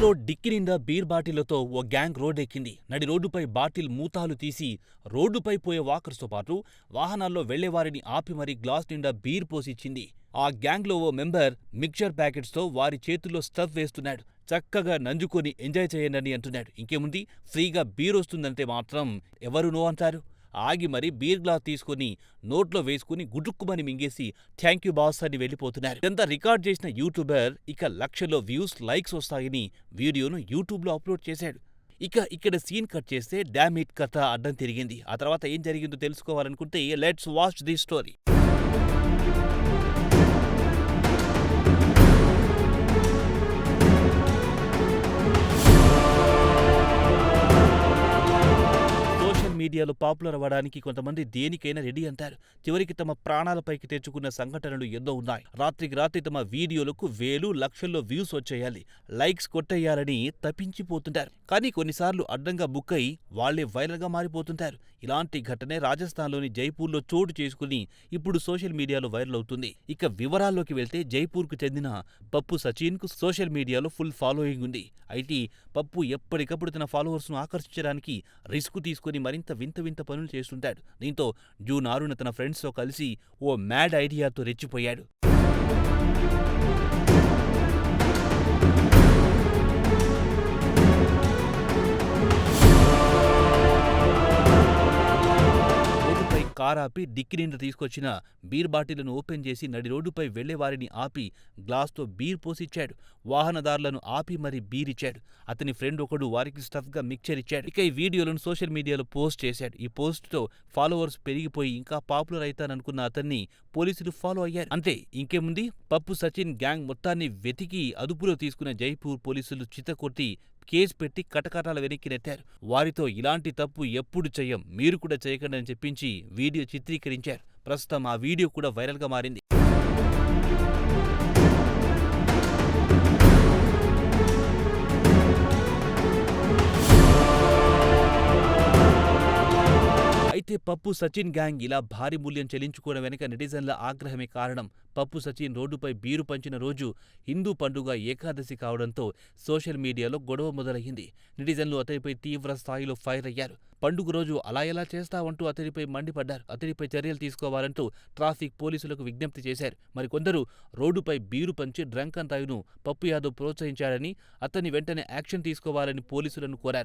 Dicky నిండా beer బాటిళ్ళతో ఓ gang రోడ్డెక్కింది. నడి రోడ్డుపై బాటిల్ మూతాలు తీసి రోడ్డుపై పోయే వాకర్స్తో పాటు వాహనాల్లో వెళ్ళేవారిని ఆపి మరీ గ్లాస్ నిండా బీర్ పోసిచ్చింది. ఆ గ్యాంగ్లో ఓ మెంబర్ మిక్చర్ ప్యాకెట్స్తో వారి చేతుల్లో స్టఫ్ వేస్తున్నాడు. చక్కగా నంజుకొని ఎంజాయ్ చేయండని అంటున్నాడు. ఇంకేముంది ఫ్రీగా బీరొస్తుందంటే మాత్రం ఎవరు నో అంటారు? ఆగి మరీ బీర్ గ్లాస్ తీసుకుని నోట్లో వేసుకుని గుటుక్కుమని మింగేసి థ్యాంక్యూ బాస్ అని వెళ్ళిపోతున్నారు. ఇదంతా రికార్డ్ చేసిన యూట్యూబర్ ఇక లక్షల్లో వ్యూస్, లైక్స్ వస్తాయని వీడియోను యూట్యూబ్లో అప్లోడ్ చేశాడు. ఇక ఇక్కడ సీన్ కట్ చేస్తే డామిట్ కథ అడ్డం తిరిగింది. ఆ తర్వాత ఏం జరిగిందో తెలుసుకోవాలనుకుంటే లెట్స్ వాచ్ ది స్టోరీ. మీడియాలో పాపులర్ అవ్వడానికి కొంతమంది దేనికైనా రెడీ అంటారు. చివరికి తమ ప్రాణాలపైకి తెచ్చుకున్న సంఘటనలు ఎన్నో ఉన్నాయి. రాత్రికి రాత్రి తమ వీడియోలకు వేలు, లక్షల్లో వ్యూస్ వచ్చేయాలి, లైక్స్ కొట్టేయాలని తపించిపోతుంటారు. కానీ కొన్నిసార్లు అడ్డంగా బుక్ అయి వాళ్ళే వైరల్గా మారిపోతుంటారు. ఇలాంటి ఘటనే రాజస్థాన్లోని జైపూర్లో చోటు చేసుకుని ఇప్పుడు సోషల్ మీడియాలో వైరల్ అవుతుంది. ఇక వివరాల్లోకి వెళ్తే జైపూర్కు చెందిన పప్పు సచిన్కు సోషల్ మీడియాలో ఫుల్ ఫాలోయింగ్ ఉంది. అయితే పప్పు ఎప్పటికప్పుడు తన ఫాలోవర్స్ను ఆకర్షించడానికి రిస్క్ తీసుకుని మరింత వింత వింత పనులు చేస్తుంటాడు. దీంతో జూన్ ఆరున తన ఫ్రెండ్స్తో కలిసి ఓ మ్యాడ్ ఐడియాతో రెచ్చిపోయాడు. కారాపి డిక్కి నిండా తీసుకొచ్చిన బీర్ బాటిళ్ళను ఓపెన్ చేసి నడి రోడ్డుపై వెళ్ళేవారిని ఆపి గ్లాస్తో బీర్ పోసిచ్చాడు. వాహనదారులను ఆపి మరీ బీరిచ్చాడు. అతని ఫ్రెండ్ ఒకడు వారికి స్టఫ్గా మిక్చర్ ఇచ్చాడు. ఇక ఈ వీడియోలను సోషల్ మీడియాలో పోస్ట్ చేశాడు. ఈ పోస్ట్తో ఫాలోవర్స్ పెరిగిపోయి ఇంకా పాపులర్ అయితాననుకున్న అతన్ని పోలీసులు ఫాలో అయ్యారు. అంతే ఇంకేముంది పప్పు సచిన్ గ్యాంగ్ మొత్తాన్ని వెతికి అదుపులో తీసుకున్న జైపూర్ పోలీసులు చితకొట్టి కేసు పెట్టి కటకటాల వెనక్కి నెట్టారు. వారితో ఇలాంటి తప్పు ఎప్పుడు చెయ్యం మీరు కూడా చేయకండి అని చెప్పించి వీడియో చిత్రీకరించారు. ప్రస్తుతం ఆ వీడియో కూడా వైరల్గా మారింది. అయితే పప్పు సచిన్ గ్యాంగ్ ఇలా భారీ మూల్యం చెల్లించుకోవడం వెనుక నెటిజన్ల ఆగ్రహమే కారణం. పప్పు సచిన్ రోడ్డుపై బీరు పంచిన రోజు హిందూ పండుగ ఏకాదశి కావడంతో సోషల్ మీడియాలో గొడవ మొదలయ్యింది. నెటిజన్లు అతడిపై తీవ్ర స్థాయిలో ఫైర్ అయ్యారు. పండుగ రోజు అలా ఎలా చేస్తావంటూ అతడిపై మండిపడ్డారు. అతడిపై చర్యలు తీసుకోవాలంటూ ట్రాఫిక్ పోలీసులకు విజ్ఞప్తి చేశారు. మరికొందరు రోడ్డుపై బీరు పంచి డ్రంక్ అండ్ డ్రైవ్ను పప్పు యాదవ్ ప్రోత్సహించాడని, అతన్ని వెంటనే యాక్షన్ తీసుకోవాలని పోలీసులను కోరారు.